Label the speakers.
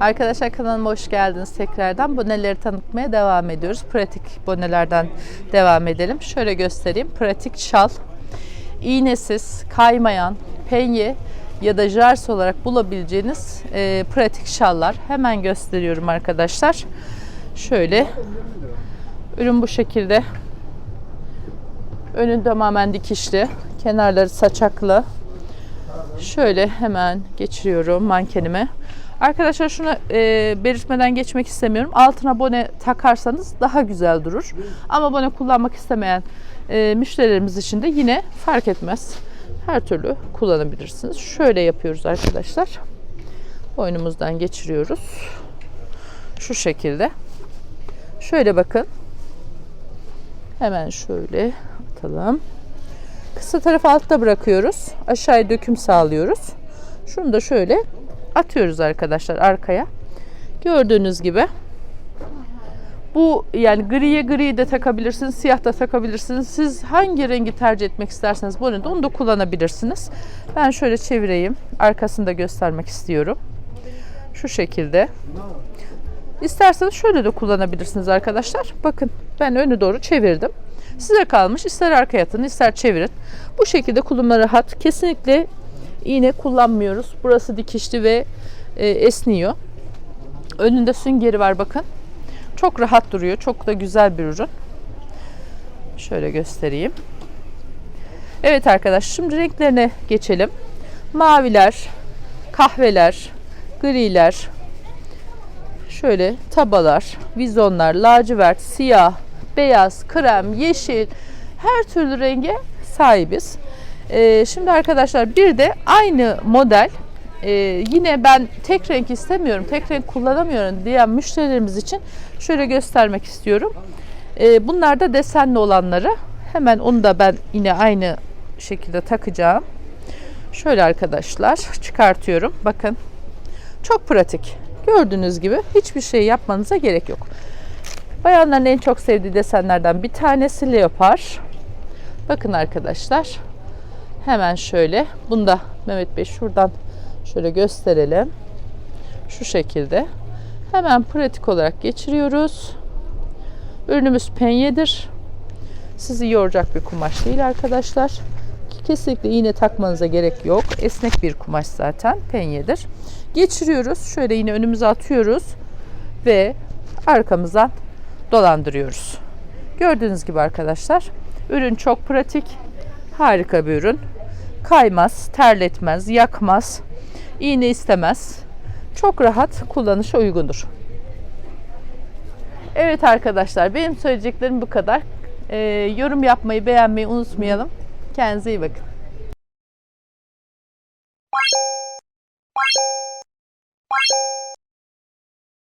Speaker 1: Arkadaşlar kanalıma hoş geldiniz tekrardan. Boneleri tanıtmaya devam ediyoruz. Pratik bonelerden devam edelim. Şöyle göstereyim. Pratik şal. İğnesiz, kaymayan, penye ya da jars olarak bulabileceğiniz e, pratik şallar. Hemen gösteriyorum arkadaşlar. Şöyle. Ürün bu şekilde. Önün tamamen dikişli. Kenarları saçaklı. Şöyle hemen geçiriyorum mankenime. Arkadaşlar şunu e, belirtmeden geçmek istemiyorum. Altına bone takarsanız daha güzel durur. Ama bone kullanmak istemeyen e, müşterilerimiz için de yine fark etmez. Her türlü kullanabilirsiniz. Şöyle yapıyoruz arkadaşlar. Boynumuzdan geçiriyoruz. Şu şekilde. Şöyle bakın. Hemen şöyle atalım. Kısa tarafı altta bırakıyoruz. Aşağıya döküm sağlıyoruz. Şunu da şöyle atıyoruz arkadaşlar arkaya. Gördüğünüz gibi. Bu yani griye gri de takabilirsiniz, siyah da takabilirsiniz. Siz hangi rengi tercih etmek isterseniz bunu da onu da kullanabilirsiniz. Ben şöyle çevireyim. Arkasını da göstermek istiyorum. Şu şekilde. İsterseniz şöyle de kullanabilirsiniz arkadaşlar. Bakın ben önü doğru çevirdim. Size kalmış. İster arkaya atın, ister çevirin. Bu şekilde kullanma rahat. Kesinlikle iğne kullanmıyoruz. Burası dikişli ve e, esniyor. Önünde süngeri var bakın. Çok rahat duruyor. Çok da güzel bir ürün. Şöyle göstereyim. Evet arkadaşlar şimdi renklerine geçelim. Maviler, kahveler, griler, şöyle tabalar, vizonlar, lacivert, siyah, beyaz, krem, yeşil her türlü renge sahibiz. Ee, şimdi arkadaşlar bir de aynı model e, yine ben tek renk istemiyorum, tek renk kullanamıyorum diyen müşterilerimiz için şöyle göstermek istiyorum. Ee, bunlar da desenli olanları. Hemen onu da ben yine aynı şekilde takacağım. Şöyle arkadaşlar çıkartıyorum. Bakın çok pratik. Gördüğünüz gibi hiçbir şey yapmanıza gerek yok. Bayanların en çok sevdiği desenlerden bir tanesi leopar. Bakın arkadaşlar. Hemen şöyle. Bunu da Mehmet Bey şuradan şöyle gösterelim. Şu şekilde. Hemen pratik olarak geçiriyoruz. Ürünümüz penyedir. Sizi yoracak bir kumaş değil arkadaşlar. Kesinlikle iğne takmanıza gerek yok. Esnek bir kumaş zaten. Penyedir. Geçiriyoruz. Şöyle yine önümüze atıyoruz. Ve arkamızdan dolandırıyoruz. Gördüğünüz gibi arkadaşlar. Ürün çok pratik. Harika bir ürün. Kaymaz, terletmez, yakmaz. iğne istemez. Çok rahat kullanışa uygundur. Evet arkadaşlar benim söyleyeceklerim bu kadar. Ee, yorum yapmayı, beğenmeyi unutmayalım. Kendinize iyi bakın.